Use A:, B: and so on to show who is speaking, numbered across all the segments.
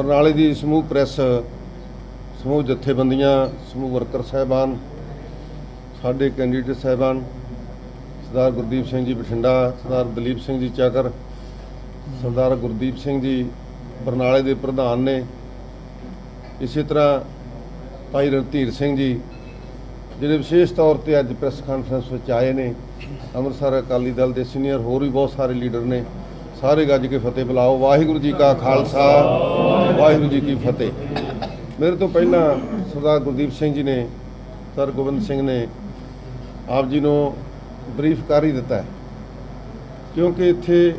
A: ਬਰਨਾਲੇ ਦੀ ਸਮੂਹ ਪ੍ਰੈਸ, ਸਮੂਹ ਜਥੇਬੰਦੀਆਂ, ਸਮੂਹ ਵਰਕਰ ਸਹਿਬਾਨ, ਸਾਡੇ ਕੈਂਡੀਡੇਟ ਸਹਿਬਾਨ, ਸਰਦਾਰ ਗੁਰਦੀਪ ਸਿੰਘ ਜੀ ਬਠਿੰਡਾ, ਸਰਦਾਰ ਦਲੀਪ ਸਿੰਘ ਜੀ ਚਾਕਰ, ਸਰਦਾਰ ਗੁਰਦੀਪ ਸਿੰਘ ਜੀ ਬਰਨਾਲੇ ਦੇ ਪ੍ਰਧਾਨ ਨੇ। ਇਸੇ ਤਰ੍ਹਾਂ ਭਾਈ ਰਣਧੀਰ ਸਿੰਘ ਜੀ, ਜਿਹੜੇ ਵਿਸ਼ੇਸ਼ ਤੌਰ ਤੇ ਅੱਜ ਪ੍ਰੈਸ ਕਾਨਫਰੰਸ ਵਿੱਚ ਆਏ ਨੇ, ਅੰਮ੍ਰਿਤਸਰ ਅਕਾਲੀ ਦਲ ਦੇ ਸੀਨੀਅਰ ਹੋਰ ਵੀ ਬਹੁਤ ਸਾਰੇ ਲੀਡਰ ਨੇ। ਸਾਰੇ ਗੱਜ ਕੇ ਫਤਿਹ ਬੁਲਾਓ। ਵਾਹਿਗੁਰੂ ਜੀ ਕਾ ਖਾਲਸਾ, ਵਾਹਿਗੁਰੂ ਜੀ ਕੀ ਫਤਿਹ। ਮੇਰੇ ਤੋਂ ਪਹਿਲਾਂ ਸਰਦਾਰ ਗੁਰਦੀਪ ਸਿੰਘ ਜੀ ਨੇ, ਸਰ ਗੋਬਿੰਦ ਸਿੰਘ ਨੇ ਆਪ ਜੀ ਨੂੰ ਬਰੀਫ ਕਰ ਹੀ ਦਿੱਤਾ ਕਿਉਂਕਿ ਇੱਥੇ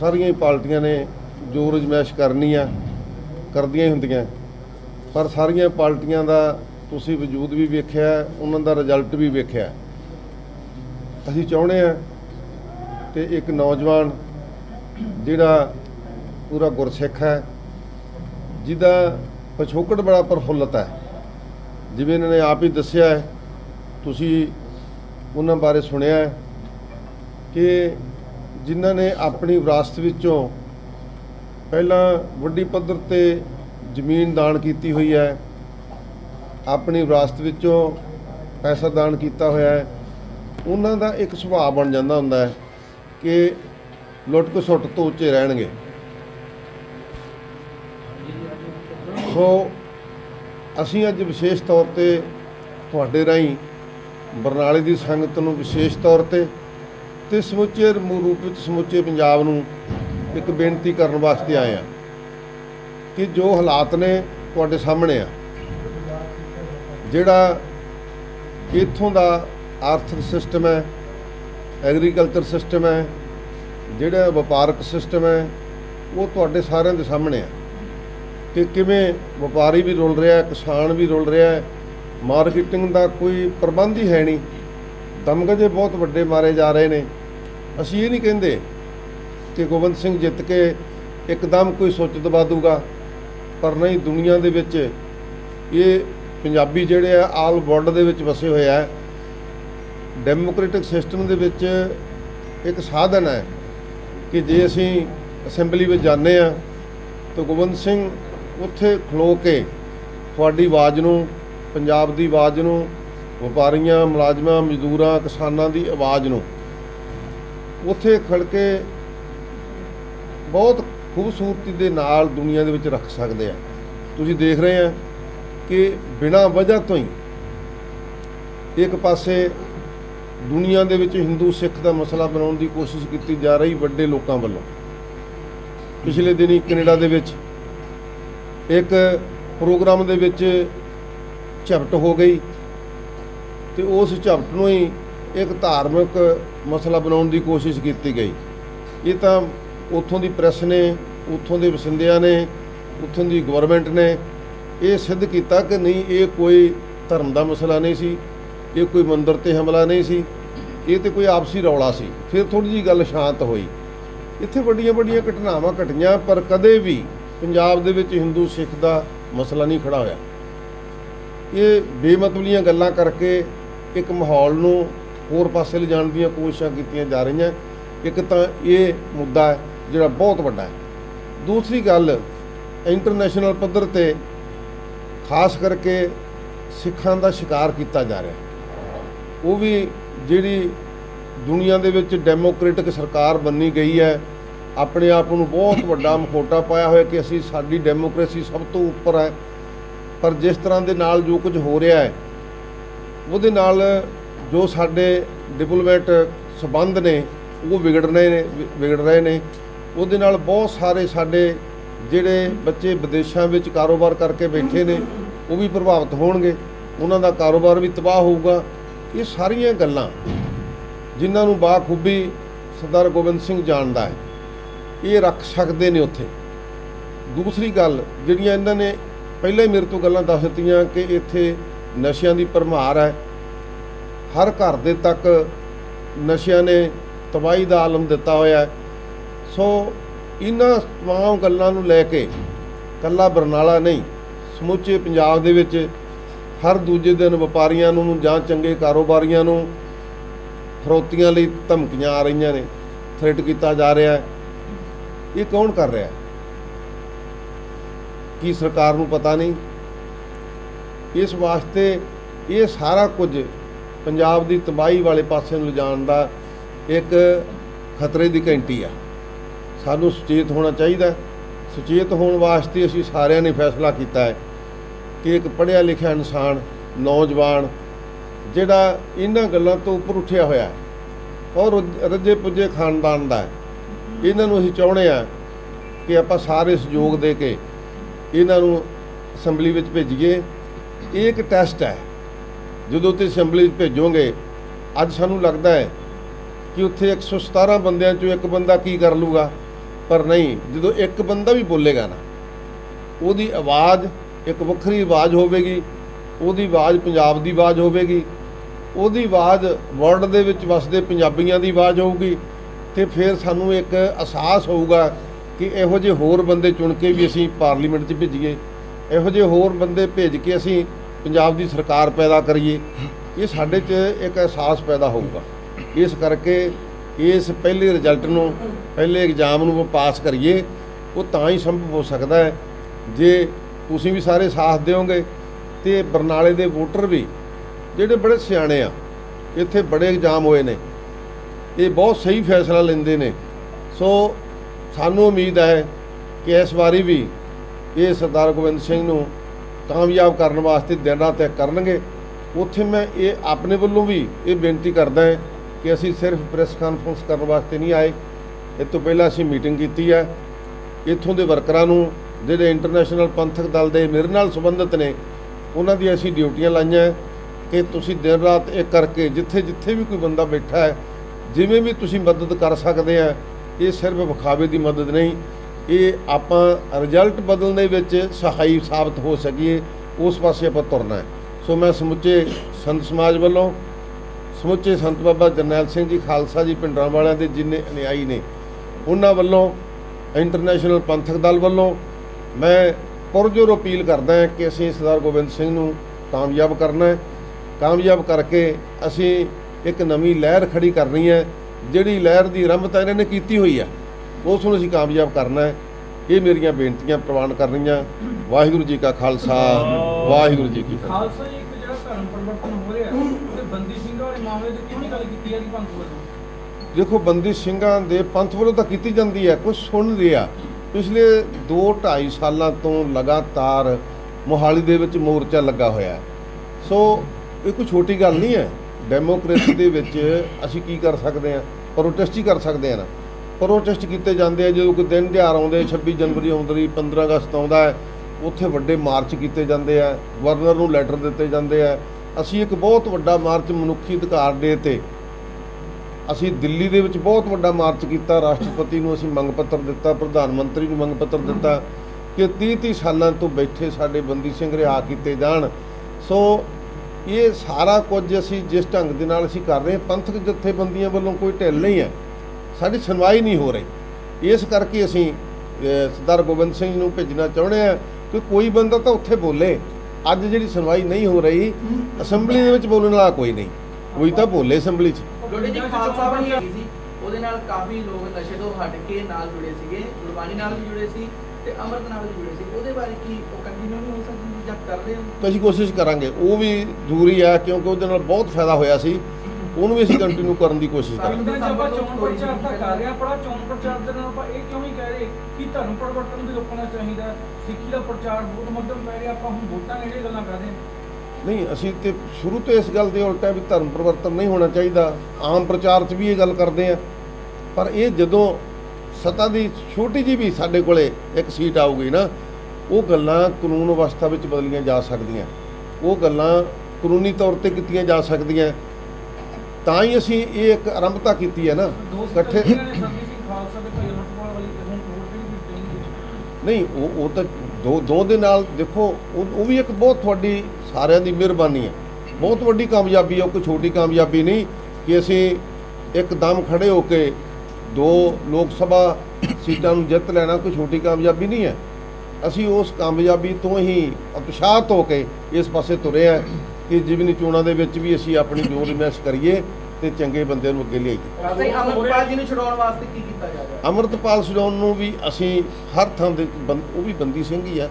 A: ਸਾਰੀਆਂ ਹੀ ਪਾਰਟੀਆਂ ਨੇ ਜੋ ਰਜਮੈਸ਼ ਕਰਨੀ ਆ ਕਰਦੀਆਂ ਹੀ ਹੁੰਦੀਆਂ। ਪਰ ਸਾਰੀਆਂ ਪਾਰਟੀਆਂ ਦਾ ਤੁਸੀਂ ਵਜੂਦ ਵੀ ਵੇਖਿਆ, ਉਹਨਾਂ ਦਾ ਰਿਜ਼ਲਟ ਵੀ ਵੇਖਿਆ। ਅਸੀਂ ਚਾਹੁੰਦੇ ਆ ਤੇ ਇੱਕ ਨੌਜਵਾਨ ਜਿਹੜਾ ਪੂਰਾ ਗੁਰਸਿੱਖ ਹੈ, ਜਿਹਦਾ ਪਿਛੋਕੜ ਬੜਾ ਪ੍ਰਫੁੱਲਤ ਹੈ। ਜਿਵੇਂ ਇਹਨਾਂ ਨੇ ਆਪ ਹੀ ਦੱਸਿਆ ਹੈ, ਤੁਸੀਂ ਉਹਨਾਂ ਬਾਰੇ ਸੁਣਿਆ ਹੈ ਕਿ ਜਿਨ੍ਹਾਂ ਨੇ ਆਪਣੀ ਵਿਰਾਸਤ ਵਿੱਚੋਂ ਪਹਿਲਾਂ ਵੱਡੀ ਪੱਧਰ ਤੇ ਜ਼ਮੀਨ ਦਾਨ ਕੀਤੀ ਹੋਈ ਹੈ, ਆਪਣੀ ਵਿਰਾਸਤ ਵਿੱਚੋਂ ਪੈਸਾ ਦਾਨ ਕੀਤਾ ਹੋਇਆ ਹੈ, ਉਹਨਾਂ ਦਾ ਇੱਕ ਸੁਭਾਅ ਬਣ ਜਾਂਦਾ ਹੁੰਦਾ ਹੈ ਕਿ ਲੁੱਟ ਸੁੱਟ ਤੋਂ ਉੱਚੇ ਰਹਿਣਗੇ। ਸੋ ਅਸੀਂ ਅੱਜ ਵਿਸ਼ੇਸ਼ ਤੌਰ ਤੇ ਤੁਹਾਡੇ ਰਾਹੀਂ ਬਰਨਾਲੇ ਦੀ ਸੰਗਤ ਨੂੰ ਵਿਸ਼ੇਸ਼ ਤੌਰ ਤੇ ਤੇ ਸਮੁੱਚੇ ਰੂਪ ਵਿੱਚ ਸਮੁੱਚੇ ਪੰਜਾਬ ਨੂੰ ਇੱਕ ਬੇਨਤੀ ਕਰਨ ਵਾਸਤੇ ਆਏ ਆ ਕਿ ਜੋ ਹਾਲਾਤ ਨੇ ਤੁਹਾਡੇ ਸਾਹਮਣੇ ਆ, ਜਿਹੜਾ ਇੱਥੋਂ ਦਾ ਆਰਥਿਕ ਸਿਸਟਮ ਹੈ ਐਗਰੀਕਲਚਰ ਸਿਸਟਮ ਹੈ ਜਿਹੜਾ ਵਪਾਰਕ ਸਿਸਟਮ ਹੈ, ਉਹ ਤੁਹਾਡੇ ਸਾਰਿਆਂ ਦੇ ਸਾਹਮਣੇ ਆ। ਕਿ ਕਿਵੇਂ ਵਪਾਰੀ ਵੀ ਰੁਲ ਰਿਹਾ, ਕਿਸਾਨ ਵੀ ਰੁਲ ਰਿਹਾ, ਮਾਰਕੀਟਿੰਗ ਦਾ ਕੋਈ ਪ੍ਰਬੰਧ ਹੀ ਹੈ ਨਹੀਂ। ਦਮਗਜੇ ਬਹੁਤ ਵੱਡੇ ਮਾਰੇ ਜਾ ਰਹੇ ਨੇ। ਅਸੀਂ ਇਹ ਨਹੀਂ ਕਹਿੰਦੇ ਕਿ ਗੋਬਿੰਦ ਸਿੰਘ ਜਿੱਤ ਕੇ ਇੱਕਦਮ ਕੋਈ ਸੁੱਚ ਦਬਾ ਦੂਗਾ, ਪਰ ਨਹੀਂ, ਦੁਨੀਆ ਦੇ ਵਿੱਚ ਇਹ ਪੰਜਾਬੀ ਜਿਹੜੇ ਆ, ਆਲ ਵਰਲਡ ਦੇ ਵਿੱਚ ਵਸੇ ਹੋਏ ਆ। ਡੈਮੋਕ੍ਰੈਟਿਕ ਸਿਸਟਮ ਦੇ ਵਿੱਚ ਇੱਕ ਸਾਧਨ ਹੈ। ਕਿ ਜੇ ਅਸੀਂ ਅਸੈਂਬਲੀ ਵਿੱਚ ਜਾਂਦੇ ਆ ਤਾਂ ਗੋਬਿੰਦ ਸਿੰਘ ਉੱਥੇ ਖਲੋ ਕੇ ਤੁਹਾਡੀ ਆਵਾਜ਼ ਨੂੰ, ਪੰਜਾਬ ਦੀ ਆਵਾਜ਼ ਨੂੰ, ਵਪਾਰੀਆਂ, ਮੁਲਾਜ਼ਮਾਂ, ਮਜ਼ਦੂਰਾਂ, ਕਿਸਾਨਾਂ ਦੀ ਆਵਾਜ਼ ਨੂੰ ਉੱਥੇ ਖੜ ਕੇ ਬਹੁਤ ਖੂਬਸੂਰਤੀ ਦੇ ਨਾਲ ਦੁਨੀਆ ਦੇ ਵਿੱਚ ਰੱਖ ਸਕਦੇ ਆ ਤੁਸੀਂ ਦੇਖ ਰਹੇ ਆ ਕਿ ਬਿਨਾਂ ਵਜ੍ਹਾ ਤੋਂ ਹੀ ਇੱਕ ਪਾਸੇ ਦੁਨੀਆ ਦੇ ਵਿੱਚ ਹਿੰਦੂ ਸਿੱਖ ਦਾ ਮਸਲਾ ਬਣਾਉਣ ਦੀ ਕੋਸ਼ਿਸ਼ ਕੀਤੀ ਜਾ ਰਹੀ ਵੱਡੇ ਲੋਕਾਂ ਵੱਲੋਂ। ਪਿਛਲੇ ਦਿਨੀ ਕੈਨੇਡਾ ਦੇ ਵਿੱਚ ਇੱਕ ਪ੍ਰੋਗਰਾਮ ਦੇ ਵਿੱਚ ਝਪਟ ਹੋ ਗਈ ਤੇ ਉਸ ਝਪਟ ਨੂੰ ਹੀ ਇੱਕ ਧਾਰਮਿਕ ਮਸਲਾ ਬਣਾਉਣ ਦੀ ਕੋਸ਼ਿਸ਼ ਕੀਤੀ ਗਈ। ਇਹ ਤਾਂ ਉੱਥੋਂ ਦੀ ਪ੍ਰੈਸ ਨੇ, ਉੱਥੋਂ ਦੇ ਵਸਿੰਦਿਆਂ ਨੇ, ਉੱਥੋਂ ਦੀ ਗਵਰਨਮੈਂਟ ਨੇ ਇਹ ਸਿੱਧ ਕੀਤਾ ਕਿ ਨਹੀਂ, ਇਹ ਕੋਈ ਧਰਮ ਦਾ ਮਸਲਾ ਨਹੀਂ ਸੀ। ਇਹ ਕੋਈ ਮੰਦਰ ਤੇ ਹਮਲਾ ਨਹੀਂ ਸੀ, ਇਹ ਤੇ ਕੋਈ ਆਪਸੀ ਰੌਲਾ ਸੀ। ਫਿਰ ਥੋੜੀ ਜੀ ਗੱਲ ਸ਼ਾਂਤ ਹੋਈ। ਇੱਥੇ ਵੱਡੀਆਂ ਵੱਡੀਆਂ ਘਟਨਾਵਾਂ ਘਟੀਆਂ, ਪਰ ਕਦੇ ਵੀ ਪੰਜਾਬ ਦੇ ਵਿੱਚ ਹਿੰਦੂ, ਸਿੱਖ ਦਾ ਮਸਲਾ ਨਹੀਂ ਖੜਾ ਹੋਇਆ। ਇਹ ਬੇਮਤਲਬੀਆਂ ਗੱਲਾਂ ਕਰਕੇ ਇੱਕ ਮਾਹੌਲ ਨੂੰ ਹੋਰ ਪਾਸੇ ਲਿਜਾਣ ਦੀਆਂ ਕੋਸ਼ਿਸ਼ਾਂ ਕੀਤੀਆਂ ਜਾ ਰਹੀਆਂ। ਇੱਕ ਤਾਂ ਇਹ ਮੁੱਦਾ ਹੈ, ਜਿਹੜਾ ਬਹੁਤ ਵੱਡਾ ਹੈ। ਦੂਸਰੀ ਗੱਲ, ਇੰਟਰਨੈਸ਼ਨਲ ਪੱਧਰ ਤੇ ਖਾਸ ਕਰਕੇ ਸਿੱਖਾਂ ਦਾ ਸ਼ਿਕਾਰ ਕੀਤਾ ਜਾ ਰਿਹਾ ਉਹ ਵੀ ਜਿਹੜੀ ਦੁਨੀਆ ਦੇ ਵਿੱਚ ਡੈਮੋਕ੍ਰੈਟਿਕ ਸਰਕਾਰ ਬੰਨੀ ਗਈ ਹੈ, ਆਪਣੇ ਆਪ ਨੂੰ ਬਹੁਤ ਵੱਡਾ ਮਖੌਟਾ ਪਾਇਆ ਹੋਇਆ ਕਿ ਅਸੀਂ ਸਾਡੀ ਡੈਮੋਕ੍ਰੇਸੀ ਸਭ ਤੋਂ ਉੱਪਰ ਹੈ। ਪਰ ਜਿਸ ਤਰ੍ਹਾਂ ਦੇ ਨਾਲ ਜੋ ਕੁਝ ਹੋ ਰਿਹਾ ਹੈ, ਉਹਦੇ ਨਾਲ ਜੋ ਸਾਡੇ ਡਿਪਲੋਮੈਟ ਸਬੰਧ ਨੇ, ਉਹ ਵਿਗੜ ਰਹੇ ਨੇ, ਵਿ- ਵਿਗੜ ਰਹੇ ਨੇ। ਉਹਦੇ ਨਾਲ ਬਹੁਤ ਸਾਰੇ ਸਾਡੇ ਜਿਹੜੇ ਬੱਚੇ ਵਿਦੇਸ਼ਾਂ ਵਿੱਚ ਕਾਰੋਬਾਰ ਕਰਕੇ ਬੈਠੇ ਨੇ, ਉਹ ਵੀ ਪ੍ਰਭਾਵਿਤ ਹੋਣਗੇ। ਉਹਨਾਂ ਦਾ ਕਾਰੋਬਾਰ ਵੀ ਤਬਾਹ ਹੋਊਗਾ। ਇਹ ਸਾਰੀਆਂ ਗੱਲਾਂ ਜਿਨ੍ਹਾਂ ਨੂੰ ਬਾਖੂਬੀ ਸਰਦਾਰ ਗੋਬਿੰਦ ਸਿੰਘ ਜਾਣਦਾ ਹੈ, ਇਹ ਰੱਖ ਸਕਦੇ ਨੇ ਉੱਥੇ। ਦੂਸਰੀ ਗੱਲ, ਜਿਹੜੀਆਂ ਇਹਨਾਂ ਨੇ ਪਹਿਲਾਂ ਹੀ ਮੇਰੇ ਤੋਂ ਗੱਲਾਂ ਦੱਸ ਦਿੱਤੀਆਂ ਕਿ ਇੱਥੇ ਨਸ਼ਿਆਂ ਦੀ ਭਰਮਾਰ ਹੈ, ਹਰ ਘਰ ਦੇ ਤੱਕ ਨਸ਼ਿਆਂ ਨੇ ਤਬਾਹੀ ਦਾ ਆਲਮ ਦਿੱਤਾ ਹੋਇਆ ਹੈ। ਸੋ ਇਹਨਾਂ ਤਮਾਮ ਗੱਲਾਂ ਨੂੰ ਲੈ ਕੇ ਕੱਲਾ ਬਰਨਾਲਾ ਨਹੀਂ, ਸਮੁੱਚੇ ਪੰਜਾਬ ਦੇ ਵਿੱਚ ਹਰ ਦੂਜੇ ਦਿਨ ਵਪਾਰੀਆਂ ਨੂੰ ਜਾਂ ਚੰਗੇ ਕਾਰੋਬਾਰੀਆਂ ਨੂੰ ਫਰੋਤੀਆਂ ਲਈ ਧਮਕੀਆਂ ਆ ਰਹੀਆਂ ਨੇ ਥ੍ਰੈਟ ਕੀਤਾ ਜਾ ਰਿਹਾ ਹੈ। ਇਹ ਕੌਣ ਕਰ ਰਿਹਾ ਹੈ? ਕੀ ਸਰਕਾਰ ਨੂੰ ਪਤਾ ਨਹੀਂ? ਇਸ ਵਾਸਤੇ ਇਹ ਸਾਰਾ ਕੁਝ ਪੰਜਾਬ ਦੀ ਤਬਾਹੀ ਵਾਲੇ ਪਾਸੇ ਨੂੰ ਲਿਜਾਣ ਦਾ ਇੱਕ ਖਤਰੇ ਦੀ ਘੰਟੀ ਆ। ਸਾਨੂੰ ਸੁਚੇਤ ਹੋਣਾ ਚਾਹੀਦਾ ਸੁਚੇਤ ਹੋਣ ਵਾਸਤੇ ਅਸੀਂ ਸਾਰਿਆਂ ਨੇ ਫੈਸਲਾ ਕੀਤਾ ਹੈ। ਕਿ ਇੱਕ ਪੜ੍ਹਿਆ ਲਿਖਿਆ ਇਨਸਾਨ, ਨੌਜਵਾਨ, ਜਿਹੜਾ ਇਹਨਾਂ ਗੱਲਾਂ ਤੋਂ ਉੱਪਰ ਉੱਠਿਆ ਹੋਇਆ ਹੈ, ਔਰ ਰੱਜ- ਰੱਜੇ ਪੁੱਜੇ ਖਾਨਦਾਨ ਦਾ ਹੈ। ਇਹਨਾਂ ਨੂੰ ਅਸੀਂ ਚਾਹੁੰਦੇ ਆ ਕਿ ਆਪਾਂ ਸਾਰੇ ਸਹਿਯੋਗ ਦੇ ਕੇ ਇਹਨਾਂ ਨੂੰ ਅਸੈਂਬਲੀ ਵਿੱਚ ਭੇਜੀਏ। ਇਹ ਇੱਕ ਟੈਸਟ ਹੈ। ਜਦੋਂ ਤੇ ਅਸੈਂਬਲੀ 'ਚ ਭੇਜੋਗੇ, ਅੱਜ ਸਾਨੂੰ ਲੱਗਦਾ ਹੈ ਕਿ ਉੱਥੇ 117 ਬੰਦਿਆਂ 'ਚੋਂ ਇੱਕ ਬੰਦਾ ਕੀ ਕਰ ਲੂਗਾ ਪਰ ਨਹੀਂ, ਜਦੋਂ ਇੱਕ ਬੰਦਾ ਵੀ ਬੋਲੇਗਾ ਨਾ, ਉਹਦੀ ਆਵਾਜ਼ ਇੱਕ ਵੱਖਰੀ ਆਵਾਜ਼ ਹੋਵੇਗੀ, ਉਹਦੀ ਆਵਾਜ਼ ਪੰਜਾਬ ਦੀ ਆਵਾਜ਼ ਹੋਵੇਗੀ, ਉਹਦੀ ਆਵਾਜ਼ ਵਰਲਡ ਦੇ ਵਿੱਚ ਵਸਦੇ ਪੰਜਾਬੀਆਂ ਦੀ ਆਵਾਜ਼ ਹੋਊਗੀ ਤੇ ਫਿਰ ਸਾਨੂੰ ਇੱਕ ਅਹਿਸਾਸ ਹੋਊਗਾ ਕਿ ਇਹੋ ਜਿਹੇ ਹੋਰ ਬੰਦੇ ਚੁਣ ਕੇ ਵੀ ਅਸੀਂ ਪਾਰਲੀਮੈਂਟ 'ਚ ਭੇਜੀਏ, ਇਹੋ ਜਿਹੇ ਹੋਰ ਬੰਦੇ ਭੇਜ ਕੇ ਅਸੀਂ ਪੰਜਾਬ ਦੀ ਸਰਕਾਰ ਪੈਦਾ ਕਰੀਏ, ਇਹ ਸਾਡੇ 'ਚ ਇੱਕ ਅਹਿਸਾਸ ਪੈਦਾ ਹੋਊਗਾ। ਇਸ ਕਰਕੇ ਇਸ ਪਹਿਲੇ ਰਿਜ਼ਲਟ ਨੂੰ, ਪਹਿਲੇ ਐਗਜ਼ਾਮ ਨੂੰ ਪਾਸ ਕਰੀਏ, ਉਹ ਤਾਂ ਹੀ ਸੰਭਵ ਹੋ ਸਕਦਾ ਹੈ, ਜੇ ਤੁਸੀਂ ਵੀ ਸਾਰੇ ਸਾਥ ਦਿਓਗੇ ਤੇ ਬਰਨਾਲੇ ਦੇ ਵੋਟਰ ਵੀ, ਜਿਹੜੇ ਬੜੇ ਸਿਆਣੇ ਆ, ਇੱਥੇ ਬੜੇ ਐਗਜ਼ਾਮ ਹੋਏ ਨੇ। ਇਹ ਬਹੁਤ ਸਹੀ ਫੈਸਲਾ ਲੈਂਦੇ ਨੇ। ਸੋ ਸਾਨੂੰ ਉਮੀਦ ਹੈ ਕਿ ਇਸ ਵਾਰੀ ਵੀ ਇਹ ਸਰਦਾਰ ਗੋਬਿੰਦ ਸਿੰਘ ਨੂੰ ਕਾਮਯਾਬ ਕਰਨ ਵਾਸਤੇ ਦਿਨ ਰਾਤ ਇੱਕ ਕਰਨਗੇ। ਉੱਥੇ ਮੈਂ ਇਹ ਆਪਣੇ ਵੱਲੋਂ ਵੀ ਇਹ ਬੇਨਤੀ ਕਰਦਾ ਹਾਂ ਕਿ ਅਸੀਂ ਸਿਰਫ ਪ੍ਰੈਸ ਕਾਨਫਰੰਸ ਕਰਨ ਵਾਸਤੇ ਨਹੀਂ ਆਏ। ਇਹ ਤੋਂ ਪਹਿਲਾਂ ਅਸੀਂ ਮੀਟਿੰਗ ਕੀਤੀ ਹੈ। ਇੱਥੋਂ ਦੇ ਵਰਕਰਾਂ ਨੂੰ ਜਿਹੜੇ ਇੰਟਰਨੈਸ਼ਨਲ ਪੰਥਕ ਦਲ ਦੇ ਮੇਰੇ ਨਾਲ ਸੰਬੰਧਿਤ ਨੇ, ਉਹਨਾਂ ਦੀ ਅਸੀਂ ਡਿਊਟੀਆਂ ਲਾਈਆਂ ਕਿ ਤੁਸੀਂ ਦਿਨ ਰਾਤ ਇੱਕ ਕਰਕੇ ਜਿੱਥੇ ਜਿੱਥੇ ਵੀ ਕੋਈ ਬੰਦਾ ਬੈਠਾ ਹੈ, ਜਿਵੇਂ ਵੀ ਤੁਸੀਂ ਮਦਦ ਕਰ ਸਕਦੇ ਆ, ਇਹ ਸਿਰਫ ਵਿਖਾਵੇ ਦੀ ਮਦਦ ਨਹੀਂ, ਇਹ ਆਪਾਂ ਰਿਜ਼ਲਟ ਬਦਲਣ ਦੇ ਵਿੱਚ ਸਹਾਈ ਸਾਬਤ ਹੋ ਸਕੀਏ, ਉਸ ਪਾਸੇ ਆਪਾਂ ਤੁਰਨਾ ਹੈ। ਸੋ ਮੈਂ ਸਮੁੱਚੇ ਸੰਤ ਸਮਾਜ ਵੱਲੋਂ, ਸਮੁੱਚੇ ਸੰਤ ਬਾਬਾ ਜਰਨੈਲ ਸਿੰਘ ਜੀ ਖਾਲਸਾ ਜੀ ਪਿੰਡਾਂ ਵਾਲਿਆਂ ਦੇ ਜਿੰਨੇ ਅਨਿਆਈ ਨੇ, ਉਹਨਾਂ ਵੱਲੋਂ ਇੰਟਰਨੈਸ਼ਨਲ ਪੰਥਕ ਦਲ ਵੱਲੋਂ ਮੈਂ ਪੁਰਜੋਰ ਅਪੀਲ ਕਰਦਾ ਹਾਂ ਕਿ ਅਸੀਂ ਸਰਦਾਰ ਗੋਬਿੰਦ ਸਿੰਘ ਨੂੰ ਕਾਮਯਾਬ ਕਰਨਾ ਹੈ। ਕਾਮਯਾਬ ਕਰਕੇ ਅਸੀਂ ਇੱਕ ਨਵੀਂ ਲਹਿਰ ਖੜੀ ਕਰਨੀ ਹੈ ਜਿਹੜੀ ਲਹਿਰ ਦੀ ਆਰੰਭਤਾ ਇਹਨਾਂ ਨੇ ਕੀਤੀ ਹੋਈ ਹੈ। ਉਸ ਨੂੰ ਅਸੀਂ ਕਾਮਯਾਬ ਕਰਨਾ ਹੈ। ਇਹ ਮੇਰੀਆਂ ਬੇਨਤੀਆਂ ਪ੍ਰਵਾਨ ਕਰਨੀਆਂ ਵਾਹਿਗੁਰੂ ਜੀ ਕਾ ਖਾਲਸਾ ਵਾਹਿਗੁਰੂ ਜੀ ਕੀ ਫਤਿਹ।
B: ਖਾਲਸਾ ਜੀ ਇੱਕ ਜਿਹੜਾ ਧਰਮ ਪਰਿਵਰਤਨ ਹੋ ਰਿਹਾ ਤੇ ਬੰਦੀ ਸਿੰਘਾਂ ਵਾਲੇ ਮਾਮਲੇ ਦੀ ਕਿੰਨੀ ਗੱਲ ਕੀਤੀ ਜੀ ਪੰਥ ਵੱਲੋਂ?
A: ਦੇਖੋ ਬੰਦੀ ਸਿੰਘਾਂ ਦੇ ਪੰਥ ਵੱਲੋਂ ਤਾਂ ਕੀਤੀ ਜਾਂਦੀ ਹੈ ਕੁਝ ਸੁਣ ਰਿਹਾ। ਪਿਛਲੇ 2 2.5 ਸਾਲਾਂ ਤੋਂ ਲਗਾਤਾਰ ਮੋਹਾਲੀ ਦੇ ਵਿੱਚ ਮੋਰਚਾ ਲੱਗਾ ਹੋਇਆ ਸੋ ਇਹ ਕੋਈ ਛੋਟੀ ਗੱਲ ਨਹੀਂ ਹੈ। ਡੈਮੋਕ੍ਰੇਸੀ ਦੇ ਵਿੱਚ ਅਸੀਂ ਕੀ ਕਰ ਸਕਦੇ ਹਾਂ? ਪ੍ਰੋਟੈਸਟ ਹੀ ਕਰ ਸਕਦੇ ਹਾਂ ਨਾ। ਪ੍ਰੋਟੈਸਟ ਕੀਤੇ ਜਾਂਦੇ ਆ, ਜਦੋਂ ਕੋਈ ਦਿਨ ਤਿਉਹਾਰ ਆਉਂਦੇ 26 ਜਨਵਰੀ ਆਉਂਦੀ 15 ਅਗਸਤ ਆਉਂਦਾ ਹੈ, ਉੱਥੇ ਵੱਡੇ ਮਾਰਚ ਕੀਤੇ ਜਾਂਦੇ ਆ ਗਵਰਨਰ ਨੂੰ ਲੈਟਰ ਦਿੱਤੇ ਜਾਂਦੇ ਆ। ਅਸੀਂ ਇੱਕ ਬਹੁਤ ਵੱਡਾ ਮਾਰਚ ਮਨੁੱਖੀ ਅਧਿਕਾਰ ਡੇ ਤੇ ਅਸੀਂ ਦਿੱਲੀ ਦੇ ਵਿੱਚ ਬਹੁਤ ਵੱਡਾ ਮਾਰਚ ਕੀਤਾ, ਰਾਸ਼ਟਰਪਤੀ ਨੂੰ ਅਸੀਂ ਮੰਗ ਪੱਤਰ ਦਿੱਤਾ, ਪ੍ਰਧਾਨ ਮੰਤਰੀ ਨੂੰ ਮੰਗ ਪੱਤਰ ਦਿੱਤਾ ਕਿ 30 30 ਸਾਲਾਂ ਤੋਂ ਬੈਠੇ ਸਾਡੇ ਬੰਦੀ ਸਿੰਘ ਰਿਹਾ ਕੀਤੇ ਜਾਣ। ਸੋ ਇਹ ਸਾਰਾ ਕੁਝ ਅਸੀਂ ਜਿਸ ਢੰਗ ਦੇ ਨਾਲ ਅਸੀਂ ਕਰ ਰਹੇ ਹਾਂ, ਪੰਥਕ ਜਥੇਬੰਦੀਆਂ ਵੱਲੋਂ ਕੋਈ ਢਿੱਲ ਨਹੀਂ ਹੈ। ਸਾਡੀ ਸੁਣਵਾਈ ਨਹੀਂ ਹੋ ਰਹੀ। ਇਸ ਕਰਕੇ ਅਸੀਂ ਸਰਦਾਰ ਗੋਬਿੰਦ ਸਿੰਘ ਨੂੰ ਭੇਜਣਾ ਚਾਹੁੰਦੇ ਆ ਕਿ ਕੋਈ ਬੰਦਾ ਤਾਂ ਉੱਥੇ ਬੋਲੇ। ਅੱਜ ਜਿਹੜੀ ਸੁਣਵਾਈ ਨਹੀਂ ਹੋ ਰਹੀ, ਅਸੈਂਬਲੀ ਦੇ ਵਿੱਚ ਬੋਲਣ ਵਾਲਾ ਕੋਈ ਨਹੀਂ। ਕੋਈ ਤਾਂ ਬੋਲੇ ਅਸੈਂਬਲੀ 'ਚ।
C: ਡੋਡੇ ਜੀ ਖਾਲਸਾ ਬਣੀ ਸੀ। ਉਹਦੇ ਨਾਲ ਕਾਫੀ ਲੋਕ ਨਸ਼ੇ ਤੋਂ ਹਟ ਕੇ ਨਾਲ ਜੁੜੇ ਸੀਗੇ। ਗੁਰਬਾਣੀ ਨਾਲ ਵੀ ਜੁੜੇ ਸੀ ਤੇ ਅੰਮ੍ਰਿਤ ਨਾਲ ਵੀ ਜੁੜੇ ਸੀ। ਉਹਦੇ ਬਾਰੇ ਕੀ ਉਹ ਕੰਟੀਨਿਊ ਨਹੀਂ ਹੋ ਸਕਦੀ ਜਾਂ ਕਰ ਰਹੇ ਹੋ?
A: ਤਾਂ ਅਸੀਂ ਕੋਸ਼ਿਸ਼ ਕਰਾਂਗੇ। ਉਹ ਵੀ ਜ਼ਰੂਰੀ ਹੈ ਕਿਉਂਕਿ ਉਹਦੇ ਨਾਲ ਬਹੁਤ ਫਾਇਦਾ ਹੋਇਆ ਸੀ। ਉਹਨੂੰ ਵੀ ਅਸੀਂ ਕੰਟੀਨਿਊ ਕਰਨ ਦੀ ਕੋਸ਼ਿਸ਼ ਕਰਾਂਗੇ।
B: ਜਦ ਆਪਾਂ ਚੋਣ ਪ੍ਰਚਾਰ ਤਾਂ ਕਰ ਰਹੇ ਆ ਆਪਣਾ ਚੋਣ ਪ੍ਰਚਾਰ ਦੇ ਨਾਲ ਆਪਾਂ ਇਹ ਕਿਉਂ ਨਹੀਂ ਕਹਿ ਰਹੇ ਕਿ ਧਰਮ ਪਰਿਵਰਤਨ ਵੀ ਰੋਕਣਾ ਚਾਹੀਦਾ? ਸਿੱਖੀ ਦਾ ਪ੍ਰਚਾਰ ਬਹੁਤ ਮੱਧਮ ਪੈ ਰਿਹਾ ਆਪਾਂ ਹੁਣ ਵੋਟਾਂ ਨੇੜੇ ਗੱਲਾਂ ਕਰਦੇ ਹਾਂ।
A: ਨਹੀਂ ਅਸੀਂ ਤੇ ਸ਼ੁਰੂ ਤੋਂ ਇਸ ਗੱਲ ਦੇ ਉਲਟਾ ਵੀ ਧਰਮ ਪਰਿਵਰਤਨ ਨਹੀਂ ਹੋਣਾ ਚਾਹੀਦਾ। ਆਮ ਪ੍ਰਚਾਰ 'ਚ ਵੀ ਇਹ ਗੱਲ ਕਰਦੇ ਆ। ਪਰ ਇਹ ਜਦੋਂ ਸਤਾ ਦੀ ਛੋਟੀ ਜੀ ਵੀ ਸਾਡੇ ਕੋਲੇ ਇੱਕ ਸੀਟ ਆਊਗੀ ਨਾ ਉਹ ਗੱਲਾਂ ਕਾਨੂੰਨ ਅਵਸਥਾ ਵਿੱਚ ਬਦਲੀਆਂ ਜਾ ਸਕਦੀਆਂ। ਉਹ ਗੱਲਾਂ ਕਾਨੂੰਨੀ ਤੌਰ ਤੇ ਕੀਤੀਆਂ ਜਾ ਸਕਦੀਆਂ। ਤਾਂ ਹੀ ਅਸੀਂ ਇਹ ਇੱਕ ਆਰੰਭਤਾ ਕੀਤੀ ਹੈ ਨਾ। ਇਕੱਠੇ
B: ਨਹੀਂ
A: ਉਹ ਉਹ ਤਾਂ ਦੋ ਦੋ ਦੇ ਨਾਲ ਦੇਖੋ, ਉਹ ਉਹ ਵੀ ਇੱਕ ਬਹੁਤ ਤੁਹਾਡੀ ਸਾਰਿਆਂ ਦੀ ਮਿਹਰਬਾਨੀ ਹੈ। ਬਹੁਤ ਵੱਡੀ ਕਾਮਯਾਬੀ ਹੈ, ਉਹ ਕੋਈ ਛੋਟੀ ਕਾਮਯਾਬੀ ਨਹੀਂ ਕਿ ਅਸੀਂ ਇੱਕਦਮ ਖੜੇ ਹੋ ਕੇ ਦੋ ਲੋਕ ਸਭਾ ਸੀਟਾਂ ਨੂੰ ਜਿੱਤ ਲੈਣਾ ਕੋਈ ਛੋਟੀ ਕਾਮਯਾਬੀ ਨਹੀਂ ਹੈ। ਅਸੀਂ ਉਸ ਕਾਮਯਾਬੀ ਤੋਂ ਹੀ ਉਤਸ਼ਾਹਤ ਹੋ ਕੇ ਇਸ ਪਾਸੇ ਤੁਰੇ ਆ ਕਿ ਜਿਵੇਂ ਚੋਣਾਂ ਦੇ ਵਿੱਚ ਵੀ ਅਸੀਂ ਆਪਣੀ ਜੋਰ ਇਨਵੈਸਟ ਕਰੀਏ ਤੇ ਚੰਗੇ ਬੰਦੇ ਨੂੰ ਅੱਗੇ ਲਿਆਈਏ।
C: ਖਾਲਸਾ ਜੀ ਨੂੰ ਛੁਡਾਉਣ ਵਾਸਤੇ ਕੀ ਕੀਤਾ ਜਾ ਰਿਹਾ?
A: ਅਮਰਤਪਾਲ ਨੂੰ ਵੀ ਅਸੀਂ ਹਰ ਥਾਂ ਦੇ ਉਹ ਵੀ ਬੰਦੀ ਸਿੰਘ ਹੀ ਆ।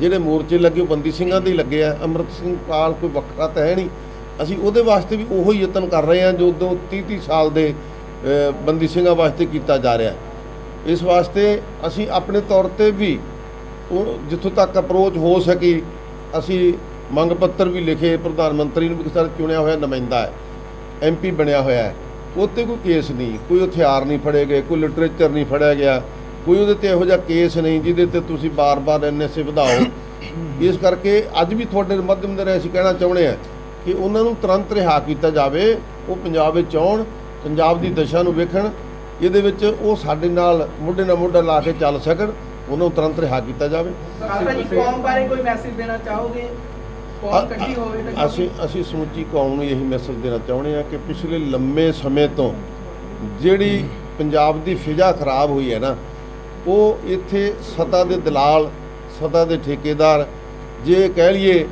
A: ਜਿਹੜੇ ਮੋਰਚੇ ਲੱਗੇ ਉਹ ਬੰਦੀ ਸਿੰਘਾਂ ਦੇ ਹੀ ਲੱਗੇ ਆ। ਅੰਮ੍ਰਿਤ ਸਿੰਘ ਪਾਲ ਕੋਈ ਵੱਖਰਾ ਤਾਂ ਹੈ ਨਹੀਂ। ਅਸੀਂ ਉਹਦੇ ਵਾਸਤੇ ਵੀ ਉਹੋ ਹੀ ਯਤਨ ਕਰ ਰਹੇ ਹਾਂ ਜੋ ਉਦੋਂ 30 30 ਸਾਲ ਦੇ ਬੰਦੀ ਸਿੰਘਾਂ ਵਾਸਤੇ ਕੀਤਾ ਜਾ ਰਿਹਾ। ਇਸ ਵਾਸਤੇ ਅਸੀਂ ਆਪਣੇ ਤੌਰ ਤੇ ਵੀ ਉਹ ਜਿੱਥੋਂ ਤੱਕ ਅਪਰੋਚ ਹੋ ਸਕੀ ਅਸੀਂ ਮੰਗ ਪੱਤਰ ਵੀ ਲਿਖੇ ਪ੍ਰਧਾਨ ਮੰਤਰੀ ਨੂੰ ਵੀ ਸਾਡਾ ਚੁਣਿਆ ਹੋਇਆ ਨੁਮਾਇੰਦਾ ਹੈ। ਐਮਪੀ ਬਣਿਆ ਹੋਇਆ ਹੈ। ਉੱਤੇ ਕੋਈ ਕੇਸ ਨਹੀਂ, ਕੋਈ ਹਥਿਆਰ ਨਹੀਂ ਫੜੇ ਗਏ, ਕੋਈ ਲਿਟਰੇਚਰ ਨਹੀਂ ਫੜਿਆ ਗਿਆ। ਕੋਈ ਉਹਦੇ ਤੇ ਇਹੋ ਜਿਹਾ ਕੇਸ ਨਹੀਂ ਜਿਹਦੇ ਤੇ ਤੁਸੀਂ ਬਾਰ-ਬਾਰ ਐਨਐਸਏ ਵਧਾਓ। ਇਸ ਕਰਕੇ ਅੱਜ ਵੀ ਤੁਹਾਡੇ ਮਾਧਿਅਮ ਦੇ ਰਾਹੀਂ ਅਸੀਂ ਕਹਿਣਾ ਚਾਹੁੰਦੇ ਹਾਂ ਕਿ ਉਹਨਾਂ ਨੂੰ ਤੁਰੰਤ ਰਿਹਾ ਕੀਤਾ ਜਾਵੇ, ਉਹ ਪੰਜਾਬ ਵਿੱਚ ਆਉਣ, ਪੰਜਾਬ ਦੀ ਦਸ਼ਾ ਨੂੰ ਵੇਖਣ, ਇਹਦੇ ਵਿੱਚ ਉਹ ਸਾਡੇ ਨਾਲ ਮੋਢੇ ਨਾਲ ਮੋਢਾ ਲਾ ਕੇ ਚੱਲ ਸਕਣ, ਉਹਨਾਂ ਨੂੰ ਤੁਰੰਤ ਰਿਹਾ ਕੀਤਾ ਜਾਵੇ।
C: ਕੌਮ ਬਾਰੇ ਕੋਈ ਮੈਸੇਜ ਦੇਣਾ ਚਾਹੋਗੇ? ਕੌਮ ਇਕੱਠੀ ਹੋਵੇ ਤਾਂ
A: ਅਸੀਂ ਅਸੀਂ ਸਮੁੱਚੀ ਕੌਮ ਨੂੰ ਇਹੀ ਮੈਸੇਜ ਦੇਣਾ ਚਾਹੁੰਦੇ ਹਾਂ ਕਿ ਪਿਛਲੇ ਲੰਮੇ ਸਮੇਂ ਤੋਂ ਜਿਹੜੀ ਪੰਜਾਬ ਦੀ ਫਿਜ਼ਾ ਖਰਾਬ ਹੋਈ ਹੈ ਨਾ ਉਹ ਇੱਥੇ ਸਤਾ ਦੇ ਦਲਾਲ ਸਤਾ ਦੇ ਠੇਕੇਦਾਰ ਜੇ ਕਹਿ ਲਈਏ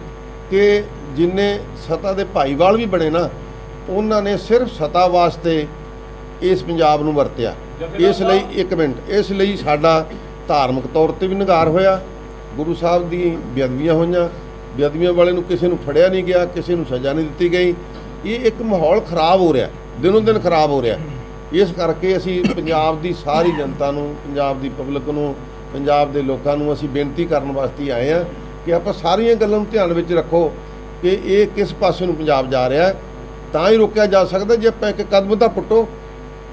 A: ਕਿ ਜਿੰਨੇ ਸਤਾ ਦੇ ਭਾਈਵਾਲ ਵੀ ਬਣੇ ਨਾ ਉਹਨਾਂ ਨੇ ਸਿਰਫ ਸਤਾ ਵਾਸਤੇ ਇਸ ਪੰਜਾਬ ਨੂੰ ਵਰਤਿਆ। ਇਸ ਲਈ ਇੱਕ ਮਿੰਟ ਇਸ ਲਈ ਸਾਡਾ ਧਾਰਮਿਕ ਤੌਰ ਤੇ ਵੀ ਨਿਗਾਰ ਹੋਇਆ। ਗੁਰੂ ਸਾਹਿਬ ਦੀ ਬੇਅਦਬੀਆਂ ਹੋਈਆਂ। ਬੇਅਦਬੀਆਂ ਵਾਲੇ ਨੂੰ ਕਿਸੇ ਨੂੰ ਫੜਿਆ ਨਹੀਂ ਗਿਆ, ਕਿਸੇ ਨੂੰ ਸਜ਼ਾ ਨਹੀਂ ਦਿੱਤੀ ਗਈ। ਇਹ ਇੱਕ ਮਾਹੌਲ ਖਰਾਬ ਹੋ ਰਿਹਾ, ਦਿਨੋਂ ਦਿਨ ਖਰਾਬ ਹੋ ਰਿਹਾ। ਇਸ ਕਰਕੇ ਅਸੀਂ ਪੰਜਾਬ ਦੀ ਸਾਰੀ ਜਨਤਾ ਨੂੰ, ਪੰਜਾਬ ਦੀ ਪਬਲਿਕ ਨੂੰ, ਪੰਜਾਬ ਦੇ ਲੋਕਾਂ ਨੂੰ ਅਸੀਂ ਬੇਨਤੀ ਕਰਨ ਵਾਸਤੇ ਆਏ ਆ ਕਿ ਆਪਾਂ ਸਾਰੀਆਂ ਗੱਲਾਂ ਨੂੰ ਧਿਆਨ ਵਿੱਚ ਰੱਖੋ ਕਿ ਇਹ ਕਿਸ ਪਾਸੇ ਨੂੰ ਪੰਜਾਬ ਜਾ ਰਿਹਾ ਤਾਂ ਹੀ ਰੋਕਿਆ ਜਾ ਸਕਦਾ ਜੇ ਆਪਾਂ ਇੱਕ ਕਦਮ ਤਾਂ ਪੁੱਟੋ।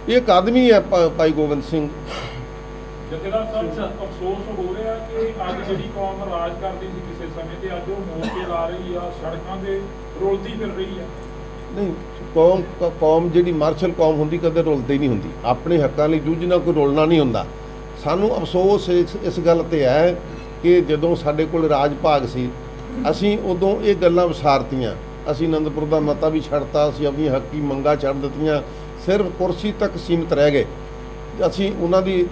A: ਇਹ ਕਦਮ ਹੀ ਹੈ ਭਾ- ਭਾਈ ਗੋਬਿੰਦ ਸਿੰਘ।
D: ਜਥੇਦਾਰ ਸਾਹਿਬ ਅਫਸੋਸ ਹੋ ਰਿਹਾ ਕਿ ਅੱਜ ਜਿਹੜੀ ਕੌਮ ਰਾਜ ਕਰਦੀ ਸੀ ਕਿਸੇ ਸਮੇਂ ਤੇ, ਅੱਜ ਉਹ ਮੋਰਚੇ ਲਾ ਰਹੀ ਆ, ਸੜਕਾਂ ਤੇ ਰੁਲਦੀ ਫਿਰ ਰਹੀ ਆ।
A: ਨਹੀਂ, ਕੌਮ ਕੌਮ ਜਿਹੜੀ ਮਾਰਸ਼ਲ ਕੌਮ ਹੁੰਦੀ, ਕਦੇ ਰੁਲਦੀ ਨਹੀਂ ਹੁੰਦੀ। ਆਪਣੇ ਹੱਕਾਂ ਲਈ ਜੂਝਣਾ ਕੋਈ ਰੁਲਣਾ ਨਹੀਂ ਹੁੰਦਾ। ਸਾਨੂੰ ਅਫਸੋਸ ਇਸ ਇਸ ਗੱਲ ਤੇ ਹੈ ਕਿ ਜਦੋਂ ਸਾਡੇ ਕੋਲ ਰਾਜ ਭਾਗ ਸੀ, ਅਸੀਂ ਉਦੋਂ ਇਹ ਗੱਲਾਂ ਵਿਸਾਰਤੀਆਂ। ਅਸੀਂ ਅਨੰਦਪੁਰ ਦਾ ਮਤਾ ਵੀ ਛੱਡਤਾ, ਅਸੀਂ ਆਪਣੀ ਹੱਕੀ ਮੰਗਾਂ ਛੱਡ ਦਿੱਤੀਆਂ। ਸਿਰਫ ਕੁਰਸੀ ਤੱਕ ਸੀਮਿਤ ਰਹਿ ਗਏ। ਅਸੀਂ ਉਹਨਾਂ ਦੀ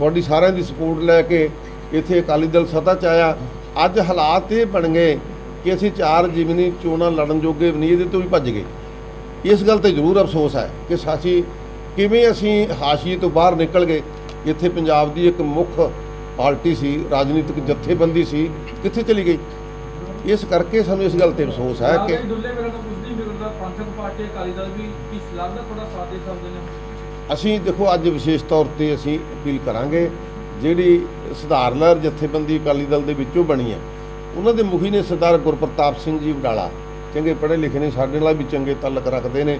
A: ਤੁਹਾਡੀ ਸਾਰਿਆਂ ਦੀ ਸਪੋਰਟ ਲੈ ਕੇ ਇੱਥੇ ਅਕਾਲੀ ਦਲ ਸੱਤਾ 'ਚ ਆਇਆ। ਅੱਜ ਹਾਲਾਤ ਇਹ ਬਣ ਗਏ ਕਿ ਅਸੀਂ ਚਾਰ ਜਿਮਨੀ ਚੋਣਾਂ ਲੜਨ ਜੋਗੇ ਨਹੀਂ, ਇਹਦੇ ਤੋਂ ਵੀ ਭੱਜ ਗਏ। ਇਸ ਗੱਲ ਤੇ ਜ਼ਰੂਰ ਅਫਸੋਸ ਹੈ ਕਿ ਸਾਸੀ ਕਿਵੇਂ ਅਸੀਂ ਹਾਸ਼ੀਏ ਤੋਂ ਬਾਹਰ ਨਿਕਲ ਗਏ। ਇੱਥੇ ਪੰਜਾਬ ਦੀ ਇੱਕ ਮੁੱਖ ਪਾਰਟੀ ਸੀ, ਰਾਜਨੀਤਿਕ ਜਥੇਬੰਦੀ ਸੀ, ਕਿੱਥੇ ਚਲੀ ਗਈ? ਇਸ ਕਰਕੇ ਸਾਨੂੰ ਇਸ ਗੱਲ ਤੇ ਅਫਸੋਸ ਹੈ ਕਿ
B: ਦੁੱਲੇ ਮੇਰਾ ਤਾਂ ਕੁਝ ਨਹੀਂ ਵਿਗੜਦਾ ਪੰਥਕ ਪਾਰਟੀ ਅਕਾਲੀ ਦਲ ਵੀ ਇਸ ਲੱਗ ਦਾ ਥੋੜਾ ਸਾਥ ਦੇ ਸਕਦੇ ਨੇ?
A: ਅਸੀਂ ਦੇਖੋ ਅੱਜ ਵਿਸ਼ੇਸ਼ ਤੌਰ ਤੇ ਅਸੀਂ ਅਪੀਲ ਕਰਾਂਗੇ, ਜਿਹੜੀ ਸੁਧਾਰ ਲਹਿਰ ਜਥੇਬੰਦੀ ਅਕਾਲੀ ਦਲ ਦੇ ਵਿੱਚੋਂ ਬਣੀ ਹੈ, ਉਹਨਾਂ ਦੇ ਮੁਖੀ ਨੇ ਸਰਦਾਰ ਗੁਰਪ੍ਰਤਾਪ ਸਿੰਘ ਜੀ ਵਡਾਲਾ, ਚੰਗੇ ਪੜ੍ਹੇ ਲਿਖੇ ਨੇ, ਸਾਡੇ ਨਾਲ ਵੀ ਚੰਗੇ ਤਾਲੁਕ ਰੱਖਦੇ ਨੇ,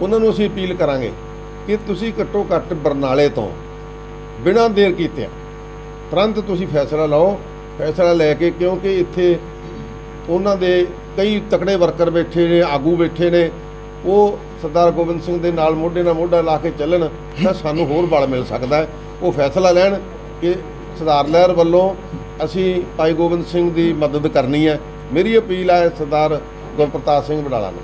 A: ਉਹਨਾਂ ਨੂੰ ਅਸੀਂ ਅਪੀਲ ਕਰਾਂਗੇ ਕਿ ਤੁਸੀਂ ਘੱਟੋ ਘੱਟ ਬਰਨਾਲੇ ਤੋਂ ਬਿਨਾਂ ਦੇਰ ਕੀਤੇ ਤੁਰੰਤ ਤੁਸੀਂ ਫੈਸਲਾ ਲਓ, ਫੈਸਲਾ ਲੈ ਕੇ ਕਿਉਂਕਿ ਇੱਥੇ ਉਹਨਾਂ ਦੇ ਕਈ ਤਕੜੇ ਵਰਕਰ ਬੈਠੇ ਨੇ, ਆਗੂ ਬੈਠੇ ਨੇ, ਉਹ ਸਰਦਾਰ ਗੋਬਿੰਦ ਸਿੰਘ ਦੇ ਨਾਲ ਮੋਢੇ ਨਾਲ ਮੋਢਾ ਲਾ ਕੇ ਚੱਲਣ ਤਾਂ ਸਾਨੂੰ ਹੋਰ ਬਲ ਮਿਲ ਸਕਦਾ ਉਹ ਫੈਸਲਾ ਲੈਣ ਕਿ ਸਰਦਾਰ ਲਹਿਰ ਵੱਲੋਂ ਅਸੀਂ ਭਾਈ ਗੋਬਿੰਦ ਸਿੰਘ ਦੀ ਮਦਦ ਕਰਨੀ ਹੈ। ਮੇਰੀ ਅਪੀਲ ਹੈ ਸਰਦਾਰ ਗੁਰਪ੍ਰਤਾਪ ਸਿੰਘ ਬਡਾਲਾ ਨੂੰ।